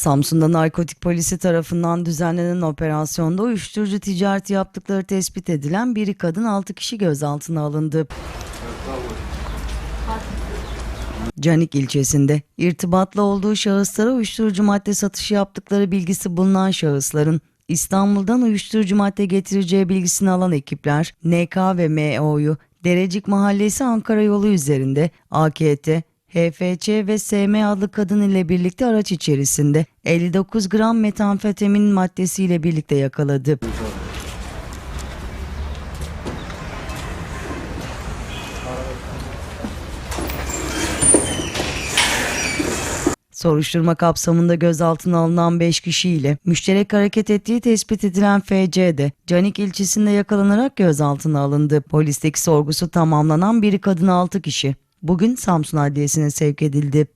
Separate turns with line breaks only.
Samsun'da narkotik polisi tarafından düzenlenen operasyonda uyuşturucu ticareti yaptıkları tespit edilen biri kadın 6 kişi gözaltına alındı. Canik ilçesinde irtibatlı olduğu şahıslara uyuşturucu madde satışı yaptıkları bilgisi bulunan şahısların İstanbul'dan uyuşturucu madde getireceği bilgisini alan ekipler NK ve MO'yu Derecik Mahallesi Ankara yolu üzerinde AKT, HFC ve SM adlı kadın ile birlikte araç içerisinde 59 gram metamfetamin maddesiyle birlikte yakaladı. Soruşturma kapsamında gözaltına alınan 5 kişiyle müşterek hareket ettiği tespit edilen FC de Canik ilçesinde yakalanarak gözaltına alındı. Polisteki sorgusu tamamlanan biri kadın 6 kişi. Bugün Samsun Adliyesi'ne sevk edildi.